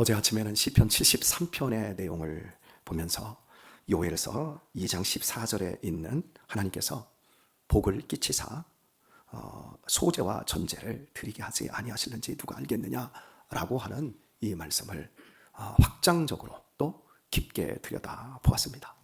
어제 아침에는 시편 73편의 내용을 보면서 요엘서 2장 14절에 있는 하나님께서 복을 끼치사 어, 소재와 전제를 드리게 하지 아니하실는지 누가 알겠느냐라고 하는 이 말씀을 어, 확장적으로 또 깊게 들여다 보았습니다.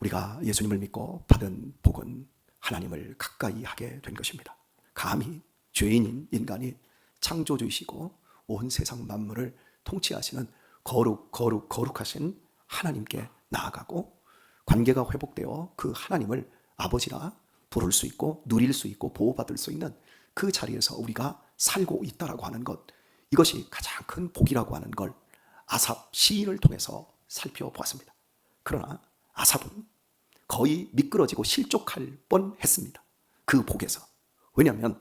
우리가 예수님을 믿고 받은 복은 하나님을 가까이 하게 된 것입니다. 감히 죄인인 인간이 창조주이시고 온 세상 만물을 통치하시는 거룩 거룩 거룩하신 하나님께 나아가고 관계가 회복되어 그 하나님을 아버지라 부를 수 있고 누릴 수 있고 보호받을 수 있는 그 자리에서 우리가 살고 있다라고 하는 것 이것이 가장 큰 복이라고 하는 걸 아삽 시인을 통해서 살펴보았습니다. 그러나 아삽은 거의 미끄러지고 실족할 뻔했습니다. 그 복에서 왜냐하면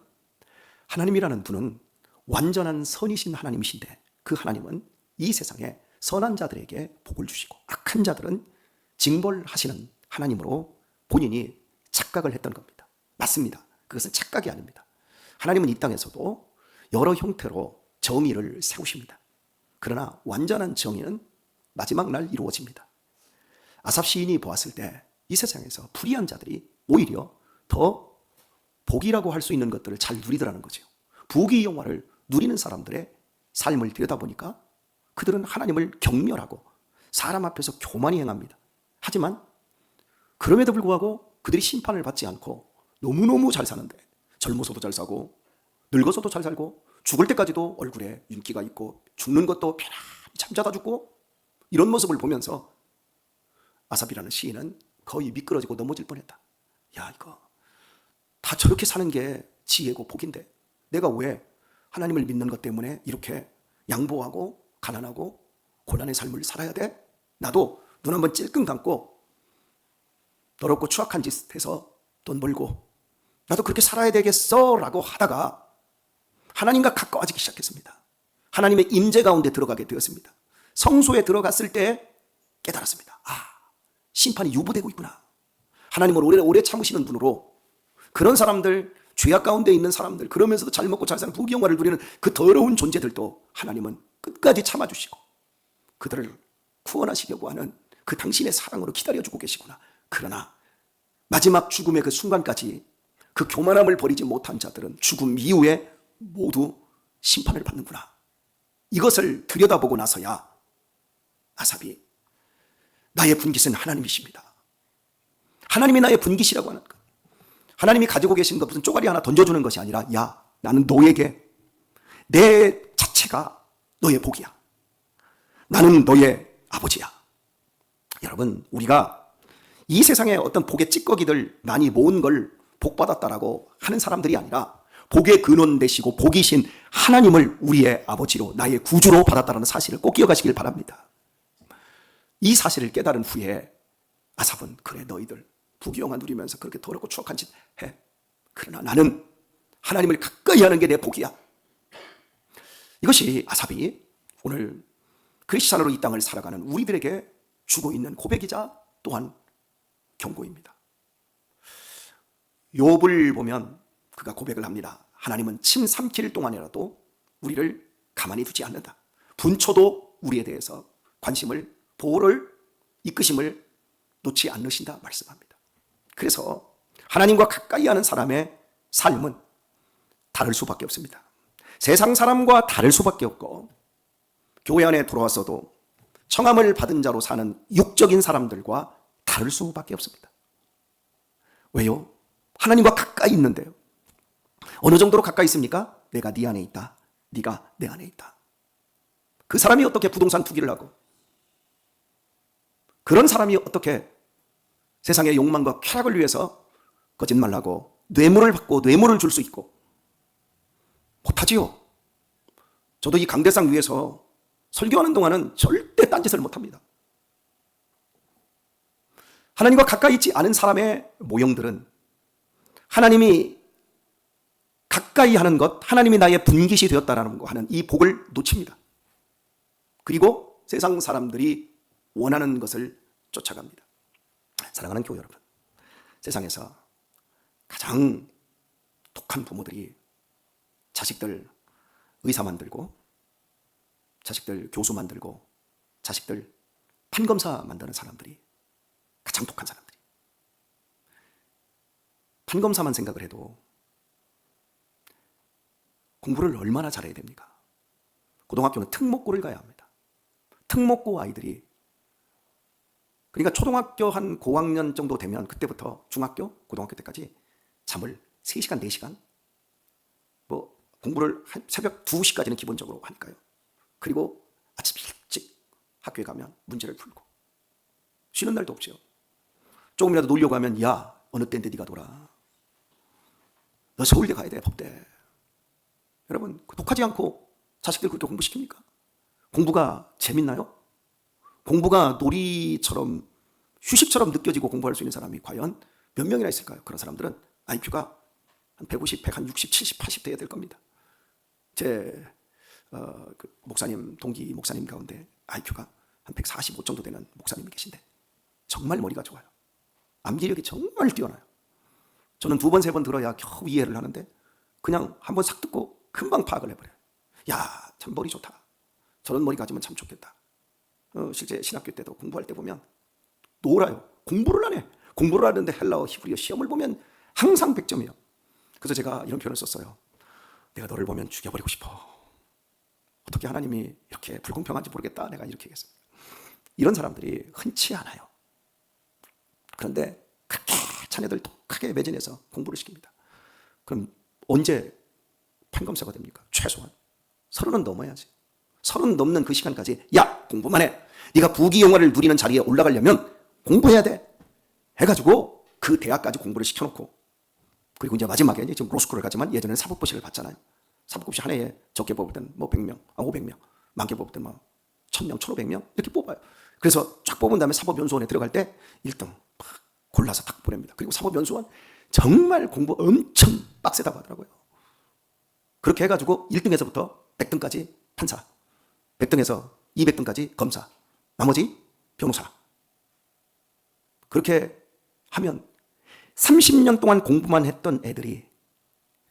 하나님이라는 분은 완전한 선이신 하나님이신데 그 하나님은 이 세상에 선한 자들에게 복을 주시고 악한 자들은 징벌하시는 하나님으로 본인이 착각을 했던 겁니다. 맞습니다. 그것은 착각이 아닙니다. 하나님은 이 땅에서도 여러 형태로 정의를 세우십니다. 그러나 완전한 정의는 마지막 날 이루어집니다. 아삽 시인이 보았을 때 이 세상에서 불의한 자들이 오히려 더 복이라고 할 수 있는 것들을 잘 누리더라는 거죠. 부귀 영화를 누리는 사람들의 삶을 들여다보니까 그들은 하나님을 경멸하고 사람 앞에서 교만히 행합니다. 하지만 그럼에도 불구하고 그들이 심판을 받지 않고 너무너무 잘 사는데 젊어서도 잘 사고 늙어서도 잘 살고 죽을 때까지도 얼굴에 윤기가 있고 죽는 것도 편안히 잠자다 죽고 이런 모습을 보면서 아삽이라는 시인은 거의 미끄러지고 넘어질 뻔했다. 야 이거 다 저렇게 사는 게 지혜고 복인데 내가 왜 하나님을 믿는 것 때문에 이렇게 양보하고 가난하고 고난의 삶을 살아야 돼? 나도 눈 한번 찔끔 감고 더럽고 추악한 짓 해서 돈 벌고 나도 그렇게 살아야 되겠어 라고 하다가 하나님과 가까워지기 시작했습니다. 하나님의 임재 가운데 들어가게 되었습니다. 성소에 들어갔을 때 깨달았습니다. 아, 심판이 유보되고 있구나. 하나님을 오래 오래 참으시는 분으로 그런 사람들 죄악 가운데 있는 사람들 그러면서도 잘 먹고 잘 사는 부귀영화를 누리는 그 더러운 존재들도 하나님은 끝까지 참아주시고 그들을 구원하시려고 하는 그 당신의 사랑으로 기다려주고 계시구나. 그러나 마지막 죽음의 그 순간까지 그 교만함을 버리지 못한 자들은 죽음 이후에 모두 심판을 받는구나. 이것을 들여다보고 나서야 아삽이 나의 분깃은 하나님이십니다. 하나님이 나의 분깃이라고 하는 것. 하나님이 가지고 계신 것 무슨 쪼가리 하나 던져주는 것이 아니라 야 나는 너에게 내 자체가 너의 복이야. 나는 너의 아버지야. 여러분 우리가 이 세상에 어떤 복의 찌꺼기들 많이 모은 걸 복받았다라고 하는 사람들이 아니라 복의 근원 되시고 복이신 하나님을 우리의 아버지로 나의 구주로 받았다는 사실을 꼭 기억하시길 바랍니다. 이 사실을 깨달은 후에 아삽은 그래 너희들 부귀영화 누리면서 그렇게 더럽고 추악한 짓 해. 그러나 나는 하나님을 가까이 하는 게 내 복이야. 이것이 아삽이 오늘 크리스찬으로 이 땅을 살아가는 우리들에게 주고 있는 고백이자 또한 경고입니다. 욥을 보면 그가 고백을 합니다. 하나님은 침 삼킬 동안이라도 우리를 가만히 두지 않는다. 분초도 우리에 대해서 관심을 보호를 이끄심을 놓지 않으신다 말씀합니다. 그래서 하나님과 가까이 하는 사람의 삶은 다를 수밖에 없습니다. 세상 사람과 다를 수밖에 없고 교회 안에 들어왔어도 청함을 받은 자로 사는 육적인 사람들과 다를 수밖에 없습니다. 왜요? 하나님과 가까이 있는데요. 어느 정도로 가까이 있습니까? 내가 네 안에 있다. 네가 내 안에 있다. 그 사람이 어떻게 부동산 투기를 하고 그런 사람이 어떻게 세상의 욕망과 쾌락을 위해서 거짓말하고 뇌물을 받고 뇌물을 줄 수 있고 못하지요. 저도 이 강대상 위에서 설교하는 동안은 절대 딴짓을 못합니다. 하나님과 가까이 있지 않은 사람의 모형들은 하나님이 가까이 하는 것, 하나님이 나의 분깃이 되었다라는 거 하는 이 복을 놓칩니다. 그리고 세상 사람들이 원하는 것을 쫓아갑니다. 사랑하는 교회 여러분, 세상에서 가장 독한 부모들이 자식들 의사 만들고 자식들 교수 만들고 자식들 판검사 만드는 사람들이 가장 독한 사람들이. 판검사만 생각을 해도 공부를 얼마나 잘해야 됩니까? 고등학교는 특목고를 가야 합니다. 특목고 아이들이 그러니까 초등학교 한 고학년 정도 되면 그때부터 중학교, 고등학교 때까지 잠을 3시간, 4시간 뭐 공부를 한 새벽 2시까지는 기본적으로 하니까요. 그리고 아침 일찍 학교에 가면 문제를 풀고 쉬는 날도 없죠. 조금이라도 놀려고 하면 야 어느 때인데 네가 놀아. 너 서울대 가야 돼 법대. 여러분 그 독하지 않고 자식들 그렇게 공부시킵니까? 공부가 재밌나요? 공부가 놀이처럼 휴식처럼 느껴지고 공부할 수 있는 사람이 과연 몇 명이나 있을까요? 그런 사람들은 IQ가 한 150, 100, 한 60, 70, 80 돼야 될 겁니다. 제 어, 그 목사님 동기 목사님 가운데 IQ가 한 145 정도 되는 목사님이 계신데 정말 머리가 좋아요. 암기력이 정말 뛰어나요. 저는 두 번 세 번 들어야 겨우 이해를 하는데 그냥 한 번 싹 듣고 금방 파악을 해버려요. 야, 참 머리 좋다. 저런 머리 가지면 참 좋겠다. 어, 실제 신학교 때도 공부할 때 보면 놀아요. 공부를 안 해. 공부를 하는데 헬라어, 히브리어 시험을 보면 항상 100점이에요. 그래서 제가 이런 표현을 썼어요. 내가 너를 보면 죽여버리고 싶어. 어떻게 하나님이 이렇게 불공평한지 모르겠다. 내가 이렇게 얘기했습니다. 이런 사람들이 흔치 않아요. 그런데 그렇게 자녀들 독하게 매진해서 공부를 시킵니다. 그럼 언제 판검사가 됩니까? 최소한 서른은 넘어야지. 서른 넘는 그 시간까지 야 공부만 해. 네가 부귀영화를 누리는 자리에 올라가려면 공부해야 돼. 해가지고 그 대학까지 공부를 시켜놓고 그리고 이제 마지막에 이제 지금 로스쿨을 가지만 예전에는 사법고시를 봤잖아요. 사법고시 한 해에 적게 뽑을 때는 뭐 100명, 아 500명, 많게 뽑을 때는 뭐 1000명, 1500명 이렇게 뽑아요. 그래서 쫙 뽑은 다음에 사법연수원에 들어갈 때 1등 막 골라서 딱 보냅니다. 그리고 사법연수원 정말 공부 엄청 빡세다고 하더라고요. 그렇게 해가지고 1등에서부터 100등까지 판사, 100등에서 200등까지 검사, 나머지 변호사. 그렇게 하면 30년 동안 공부만 했던 애들이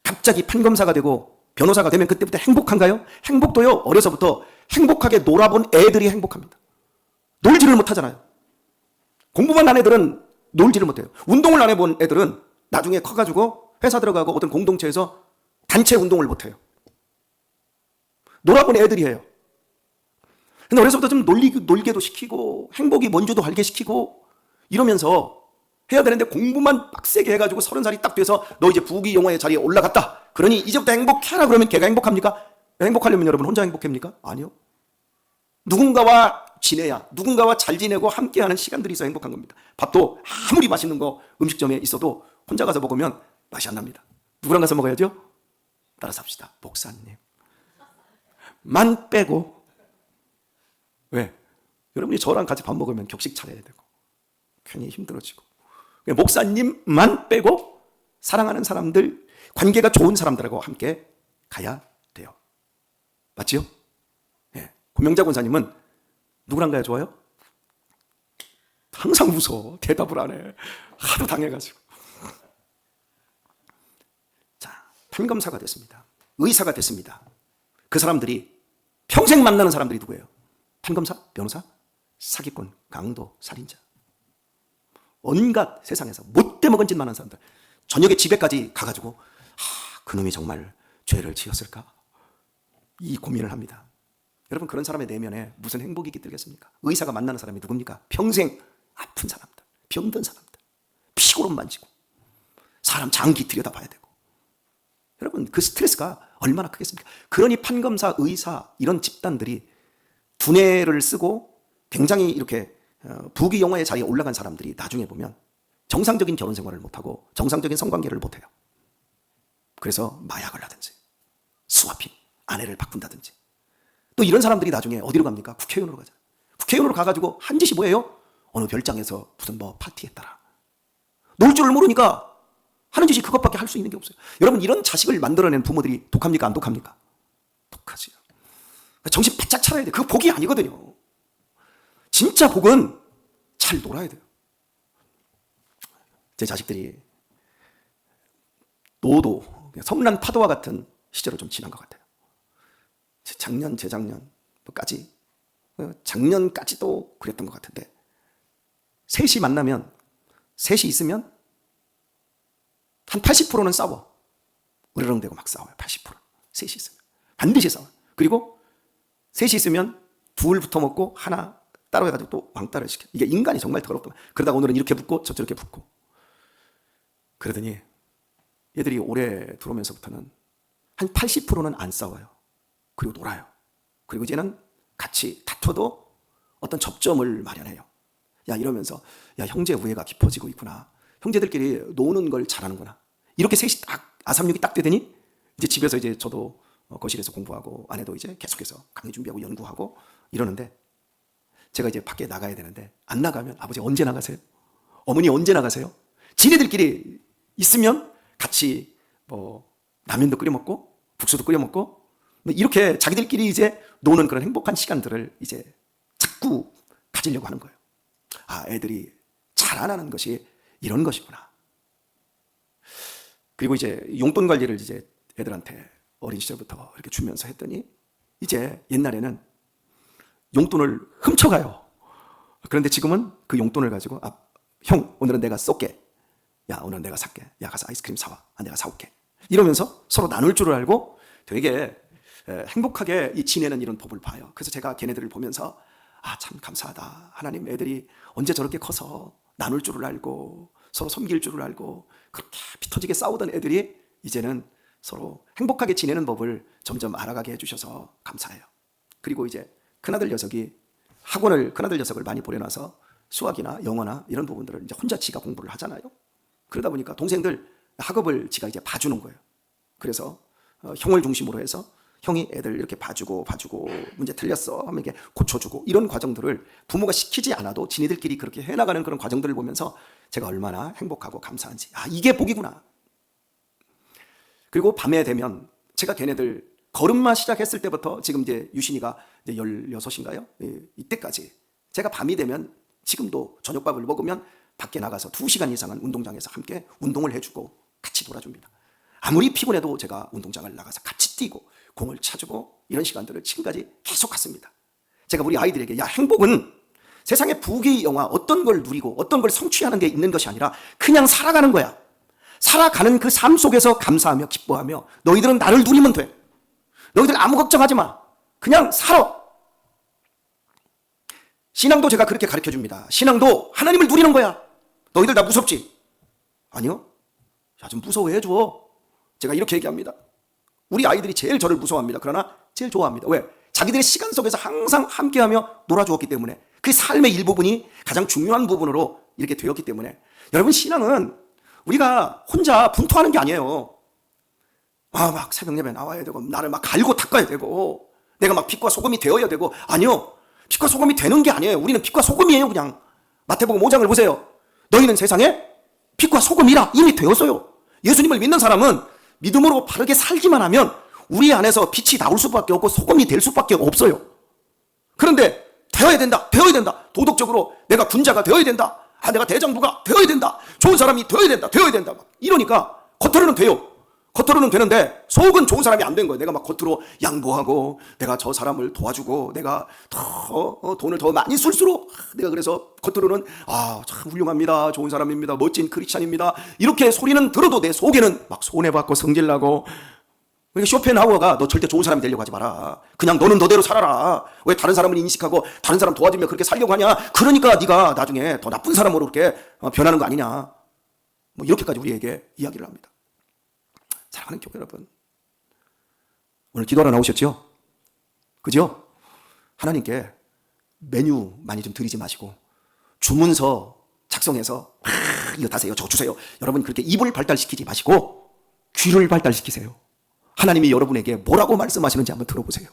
갑자기 판검사가 되고 변호사가 되면 그때부터 행복한가요? 행복도요, 어려서부터 행복하게 놀아본 애들이 행복합니다. 놀지를 못하잖아요. 공부만 한 애들은 놀지를 못해요. 운동을 안 해본 애들은 나중에 커가지고 회사 들어가고 어떤 공동체에서 단체 운동을 못해요. 놀아본 애들이 해요. 근데 어려서부터 좀 놀리, 놀게도 시키고 행복이 뭔지도 알게 시키고 이러면서 해야 되는데 공부만 빡세게 해가지고 서른 살이 딱 돼서 너 이제 부귀영화의 자리에 올라갔다. 그러니 이제부터 행복해라 그러면 걔가 행복합니까? 행복하려면 여러분 혼자 행복합니까? 아니요. 누군가와 지내야 누군가와 잘 지내고 함께하는 시간들이 있어 행복한 겁니다. 밥도 아무리 맛있는 거 음식점에 있어도 혼자 가서 먹으면 맛이 안 납니다. 누구랑 가서 먹어야죠? 따라서 합시다. 목사님. 만 빼고. 왜? 여러분이 저랑 같이 밥 먹으면 격식 차려야 되고 괜히 힘들어지고 목사님만 빼고 사랑하는 사람들 관계가 좋은 사람들하고 함께 가야 돼요. 맞지요? 예. 고명자 권사님은 누구랑 가야 좋아요? 항상 웃어. 대답을 안 해. 하도 당해가지고. 자, 판검사가 됐습니다. 의사가 됐습니다. 그 사람들이 평생 만나는 사람들이 누구예요? 판검사, 변호사, 사기꾼, 강도, 살인자. 온갖 세상에서 못돼 먹은 짓 많은 사람들. 저녁에 집에까지 가가지고, 하, 그놈이 정말 죄를 지었을까? 이 고민을 합니다. 여러분, 그런 사람의 내면에 무슨 행복이 깃들겠습니까? 의사가 만나는 사람이 누굽니까? 평생 아픈 사람들, 병든 사람들, 피고름 만지고, 사람 장기 들여다 봐야 되고. 여러분, 그 스트레스가 얼마나 크겠습니까? 그러니 판검사, 의사, 이런 집단들이 두뇌를 쓰고 굉장히 이렇게 어, 부귀 영화의 자리에 올라간 사람들이 나중에 보면 정상적인 결혼 생활을 못하고 정상적인 성관계를 못해요. 그래서 마약을 하든지 스와핑, 아내를 바꾼다든지 또 이런 사람들이 나중에 어디로 갑니까? 국회의원으로 가잖아요. 국회의원으로 가가지고 한 짓이 뭐예요? 어느 별장에서 무슨 뭐 파티했더라. 놀 줄을 모르니까 하는 짓이 그것밖에 할 수 있는 게 없어요. 여러분 이런 자식을 만들어낸 부모들이 독합니까? 안 독합니까? 독하지요. 정신 바짝 차려야 돼. 그거 복이 아니거든요. 진짜 복은 잘 놀아야 돼요. 제 자식들이 노도, 성난 파도와 같은 시절을 좀 지난 것 같아요. 작년, 재작년, 끝까지 어, 작년까지도 그랬던 것 같은데 셋이 만나면 셋이 있으면 한 80%는 싸워. 으르렁대고 막 싸워요. 80%. 셋이 있으면. 반드시 싸워. 그리고 셋이 있으면 둘 붙어 먹고 하나 따로 해가지고 또 왕따를 시켜. 이게 인간이 정말 더럽다. 그러다가 오늘은 이렇게 붙고 저 저렇게 붙고. 그러더니 얘들이 올해 들어오면서부터는 한 80%는 안 싸워요. 그리고 놀아요. 그리고 이제는 같이 다퉈도 어떤 접점을 마련해요. 야 이러면서 야 형제 우애가 깊어지고 있구나. 형제들끼리 노는 걸 잘하는구나. 이렇게 셋이 딱 아삼육이 딱 되더니 이제 집에서 이제 저도 어, 거실에서 공부하고 아내도 이제 계속해서 강의 준비하고 연구하고 이러는데 제가 이제 밖에 나가야 되는데 안 나가면 아버지 언제 나가세요? 어머니 언제 나가세요? 지네들끼리 있으면 같이 뭐 라면도 끓여 먹고 국수도 끓여 먹고 뭐 이렇게 자기들끼리 이제 노는 그런 행복한 시간들을 이제 자꾸 가지려고 하는 거예요. 아, 애들이 잘안 하는 것이 이런 것이구나. 그리고 이제 용돈 관리를 이제 애들한테 어린 시절부터 이렇게 주면서 했더니 이제 옛날에는 용돈을 훔쳐가요. 그런데 지금은 그 용돈을 가지고 아, 형 오늘은 내가 쏠게. 야 오늘 내가 살게. 야 가서 아이스크림 사와. 아, 내가 사올게. 이러면서 서로 나눌 줄을 알고 되게 에, 행복하게 이 지내는 이런 법을 봐요. 그래서 제가 걔네들을 보면서 아 참 감사하다. 하나님 애들이 언제 저렇게 커서 나눌 줄을 알고 서로 섬길 줄을 알고 그렇게 피터지게 싸우던 애들이 이제는 서로 행복하게 지내는 법을 점점 알아가게 해주셔서 감사해요. 그리고 이제 큰아들 녀석이 학원을 큰아들 녀석을 많이 보내놔서 수학이나 영어나 이런 부분들을 이제 혼자 지가 공부를 하잖아요. 그러다 보니까 동생들 학업을 지가 이제 봐주는 거예요. 그래서 어, 형을 중심으로 해서 형이 애들 이렇게 봐주고 봐주고 문제 틀렸어 하면 이렇게 고쳐주고 이런 과정들을 부모가 시키지 않아도 지네들끼리 그렇게 해나가는 그런 과정들을 보면서 제가 얼마나 행복하고 감사한지 아 이게 복이구나 그리고 밤에 되면 제가 걔네들 걸음마 시작했을 때부터 지금 이제 유신이가 이제 16인가요? 예, 이때까지 제가 밤이 되면 지금도 저녁밥을 먹으면 밖에 나가서 2시간 이상은 운동장에서 함께 운동을 해주고 같이 놀아줍니다. 아무리 피곤해도 제가 운동장을 나가서 같이 뛰고 공을 차주고 이런 시간들을 지금까지 계속 갔습니다. 제가 우리 아이들에게 야 행복은 세상의 부귀 영화 어떤 걸 누리고 어떤 걸 성취하는 게 있는 것이 아니라 그냥 살아가는 거야. 살아가는 그 삶 속에서 감사하며 기뻐하며 너희들은 나를 누리면 돼. 너희들 아무 걱정하지 마. 그냥 살아. 신앙도 제가 그렇게 가르쳐 줍니다. 신앙도 하나님을 누리는 거야. 너희들 다 무섭지? 아니요. 야, 좀 무서워해 줘. 제가 이렇게 얘기합니다. 우리 아이들이 제일 저를 무서워합니다. 그러나 제일 좋아합니다. 왜? 자기들의 시간 속에서 항상 함께하며 놀아주었기 때문에 그 삶의 일부분이 가장 중요한 부분으로 이렇게 되었기 때문에 여러분 신앙은 우리가 혼자 분투하는 게 아니에요. 아, 막 새벽 예배 나와야 되고, 나를 막 갈고 닦아야 되고, 내가 막 빛과 소금이 되어야 되고, 아니요. 빛과 소금이 되는 게 아니에요. 우리는 빛과 소금이에요, 그냥. 마태복음 5장을 보세요. 너희는 세상에 빛과 소금이라 이미 되었어요. 예수님을 믿는 사람은 믿음으로 바르게 살기만 하면 우리 안에서 빛이 나올 수밖에 없고 소금이 될 수밖에 없어요. 그런데 되어야 된다, 되어야 된다. 도덕적으로 내가 군자가 되어야 된다. 아, 내가 대장부가 되어야 된다. 좋은 사람이 되어야 된다. 되어야 된다. 막 이러니까 겉으로는 돼요. 겉으로는 되는데 속은 좋은 사람이 안 된 거예요. 내가 막 겉으로 양보하고 내가 저 사람을 도와주고 내가 더 어, 돈을 더 많이 쓸수록 내가 그래서 겉으로는 아, 참 훌륭합니다. 좋은 사람입니다. 멋진 크리스찬입니다. 이렇게 소리는 들어도 내 속에는 막 손해 받고 성질나고 그러니까 쇼펜하우어가 너 절대 좋은 사람이 되려고 하지 마라. 그냥 너는 너대로 살아라. 왜 다른 사람을 인식하고 다른 사람 도와주며 그렇게 살려고 하냐? 그러니까 네가 나중에 더 나쁜 사람으로 그렇게 어, 변하는 거 아니냐? 뭐 이렇게까지 우리에게 이야기를 합니다. 사랑하는 교회 여러분, 오늘 기도하러 나오셨죠? 그죠? 하나님께 메뉴 많이 좀 드리지 마시고 주문서 작성해서 아, 이거 다세요, 저거 주세요. 여러분 그렇게 입을 발달시키지 마시고 귀를 발달시키세요. 하나님이 여러분에게 뭐라고 말씀하시는지 한번 들어보세요.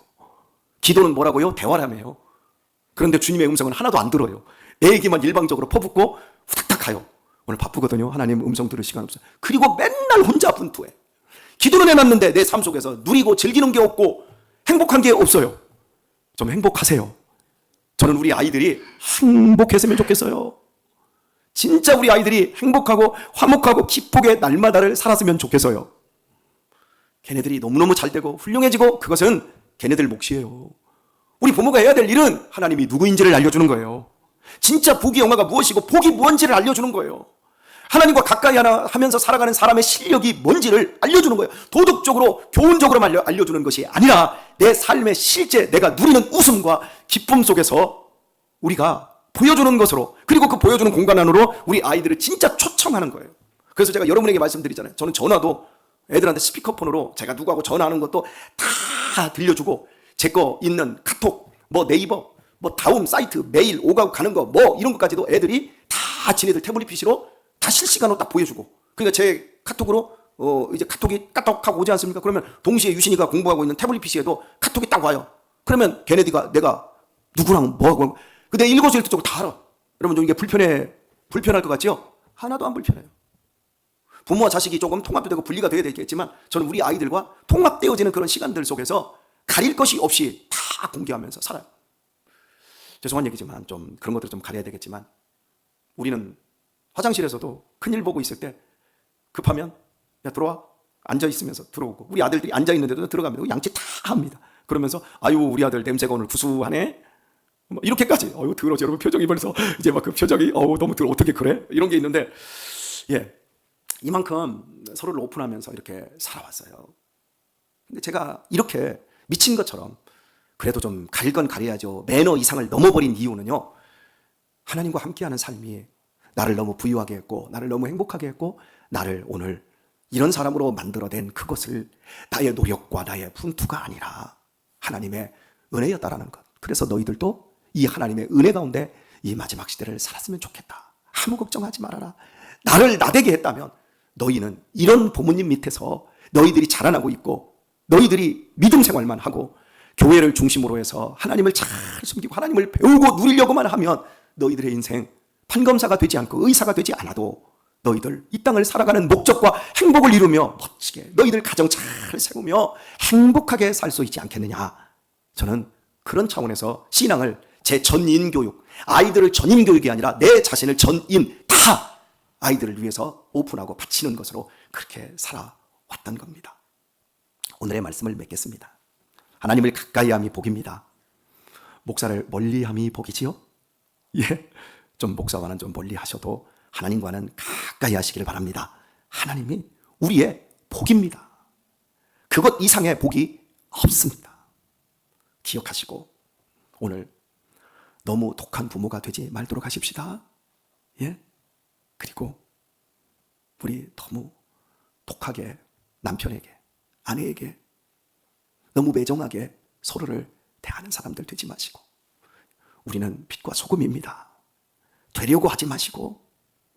기도는 뭐라고요? 대화라며요. 그런데 주님의 음성은 하나도 안 들어요. 내 얘기만 일방적으로 퍼붓고 후닥닥 가요. 오늘 바쁘거든요. 하나님 음성 들을 시간 없어요. 그리고 맨날 혼자 분투해. 기도는 해놨는데 내 삶 속에서 누리고 즐기는 게 없고 행복한 게 없어요. 좀 행복하세요. 저는 우리 아이들이 행복했으면 좋겠어요. 진짜 우리 아이들이 행복하고 화목하고 기쁘게 날마다를 살았으면 좋겠어요. 걔네들이 너무너무 잘 되고 훌륭해지고 그것은 걔네들 몫이에요. 우리 부모가 해야 될 일은 하나님이 누구인지를 알려주는 거예요. 진짜 복이 영화가 무엇이고 복이 무엇인지를 알려주는 거예요. 하나님과 가까이 하면서 살아가는 사람의 실력이 뭔지를 알려주는 거예요. 도덕적으로, 교훈적으로 알려, 알려주는 것이 아니라 내 삶의 실제 내가 누리는 웃음과 기쁨 속에서 우리가 보여주는 것으로 그리고 그 보여주는 공간 안으로 우리 아이들을 진짜 초청하는 거예요. 그래서 제가 여러분에게 말씀드리잖아요. 저는 전화도 애들한테 스피커폰으로 제가 누구하고 전화하는 것도 다 들려주고 제 거 있는 카톡, 뭐 네이버, 뭐 다음 사이트, 메일 오가고 가는 거 뭐 이런 것까지도 애들이 다 지네들 태블릿 PC로 다 실시간으로 딱 보여주고 그러니까 제 카톡으로 어 이제 카톡이 까톡하고 오지 않습니까? 그러면 동시에 유신이가 공부하고 있는 태블릿 PC에도 카톡이 딱 와요. 그러면 걔네들가 내가 누구랑 뭐하고 근데 일거수일투족을 다 알아. 여러분 좀 이게 불편해 불편할 것 같죠? 하나도 안 불편해요. 부모와 자식이 조금 통합이 되고 분리가 돼야 되겠지만 저는 우리 아이들과 통합되어지는 그런 시간들 속에서 가릴 것이 없이 다 공개하면서 살아요. 죄송한 얘기지만 좀 그런 것들 좀 가려야 되겠지만 우리는 화장실에서도 큰일 보고 있을 때 급하면 야 들어와 앉아 있으면서 들어오고 우리 아들들이 앉아 있는데도 들어가면 양치 다 합니다. 그러면서 아유 우리 아들 냄새가 오늘 구수하네. 뭐 이렇게까지 어유 더러 여러분 표정이 벌써 이제 막 그 표정이 어우 너무 더러 어떻게 그래 이런 게 있는데 예 이만큼 서로를 오픈하면서 이렇게 살아왔어요. 근데 제가 이렇게 미친 것처럼 그래도 좀 가릴 건 가려야죠. 매너 이상을 넘어버린 이유는요. 하나님과 함께하는 삶이 나를 너무 부유하게 했고, 나를 너무 행복하게 했고, 나를 오늘 이런 사람으로 만들어낸 그것을 나의 노력과 나의 분투가 아니라 하나님의 은혜였다라는 것. 그래서 너희들도 이 하나님의 은혜 가운데 이 마지막 시대를 살았으면 좋겠다. 아무 걱정하지 말아라. 나를 나대게 했다면 너희는 이런 부모님 밑에서 너희들이 자라나고 있고 너희들이 믿음 생활만 하고 교회를 중심으로 해서 하나님을 잘 숨기고 하나님을 배우고 누리려고만 하면 너희들의 인생 판검사가 되지 않고 의사가 되지 않아도 너희들 이 땅을 살아가는 목적과 행복을 이루며 멋지게 너희들 가정 잘 세우며 행복하게 살 수 있지 않겠느냐. 저는 그런 차원에서 신앙을 제 전인 교육, 아이들을 전인 교육이 아니라 내 자신을 전인 다 아이들을 위해서 오픈하고 바치는 것으로 그렇게 살아왔던 겁니다. 오늘의 말씀을 맺겠습니다. 하나님을 가까이 함이 복입니다. 목사를 멀리 함이 복이지요? 예. 좀 목사와는 좀 멀리 하셔도 하나님과는 가까이 하시기를 바랍니다. 하나님이 우리의 복입니다. 그것 이상의 복이 없습니다. 기억하시고 오늘 너무 독한 부모가 되지 말도록 하십시다. 예? 그리고 우리 너무 독하게 남편에게, 아내에게 너무 매정하게 서로를 대하는 사람들 되지 마시고 우리는 빛과 소금입니다. 되려고 하지 마시고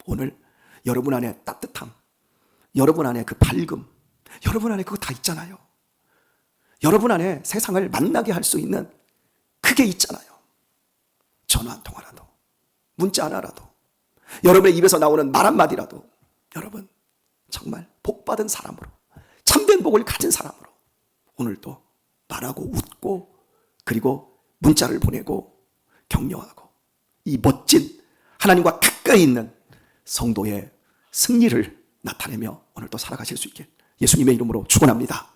오늘 여러분 안에 따뜻함, 여러분 안에 그 밝음, 여러분 안에 그거 다 있잖아요. 여러분 안에 세상을 만나게 할 수 있는 그게 있잖아요. 전화 한 통화라도, 문자 하나라도, 여러분의 입에서 나오는 말 한마디라도, 여러분, 정말 복받은 사람으로, 참된 복을 가진 사람으로, 오늘도 말하고 웃고, 그리고 문자를 보내고, 격려하고, 이 멋진 하나님과 가까이 있는 성도의 승리를 나타내며 오늘도 살아가실 수 있게 예수님의 이름으로 축원합니다.